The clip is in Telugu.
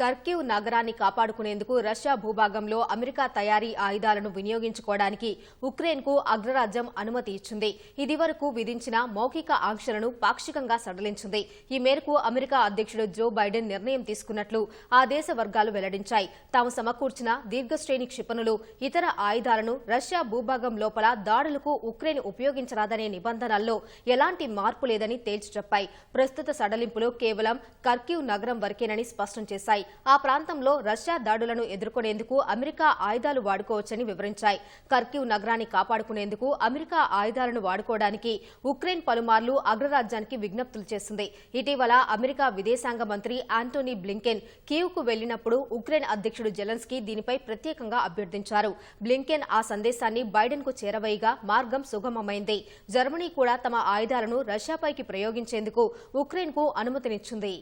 కర్కివ్ నగరాన్ని కాపాడుకునేందుకు రష్యా భూభాగంలో అమెరికా తయారీ ఆయుధాలను వినియోగించుకోవడానికి ఉక్రెయిన్కు అగ్రరాజ్యం అనుమతి ఇచ్చింది. ఇదివరకు విధించిన మౌఖిక ఆంక్షలను పాక్షికంగా సడలించింది. ఈ మేరకు అమెరికా అధ్యక్షుడు జో బైడెన్ నిర్ణయం తీసుకున్నట్లు ఆ దేశ వర్గాలు వెల్లడించాయి. తాము సమకూర్చిన దీర్ఘశ్రేణి క్షిపణులు ఇతర ఆయుధాలను రష్యా భూభాగం లోపల దాడులకు ఉక్రెయిన్ ఉపయోగించరాదనే నిబంధనల్లో ఎలాంటి మార్పు లేదని తేల్చి చెప్పాయి. ప్రస్తుత సడలింపులు కేవలం కర్కివ్ నగరం వరకేనని స్పష్టం చేశాయి. ఆ ప్రాంతంలో రష్యా దాడులను ఎదుర్కొనేందుకు అమెరికా ఆయుధాలు వాడుకోవచ్చని వివరించాయి. కర్కివ్ నగరాన్ని కాపాడుకునేందుకు అమెరికా ఆయుధాలను వాడుకోవడానికి ఉక్రెయిన్ పలుమార్లు అగ్రరాజ్యానికి విజ్ఞప్తులు చేసింది. ఇటీవల అమెరికా విదేశాంగ మంత్రి ఆంటోనీ బ్లింకెన్ కీవ్కు వెళ్ళినప్పుడు ఉక్రెయిన్ అధ్యక్షుడు జెలెన్స్కీ దీనిపై ప్రత్యేకంగా అభ్యర్థించారు. బ్లింకెన్ ఆ సందేశాన్ని బైడెన్కు చేరవేయగా మార్గం సుగమమైంది. జర్మనీ కూడా తమ ఆయుధాలను రష్యాపైకి ప్రయోగించేందుకు ఉక్రెయిన్కు అనుమతినిచ్చింది.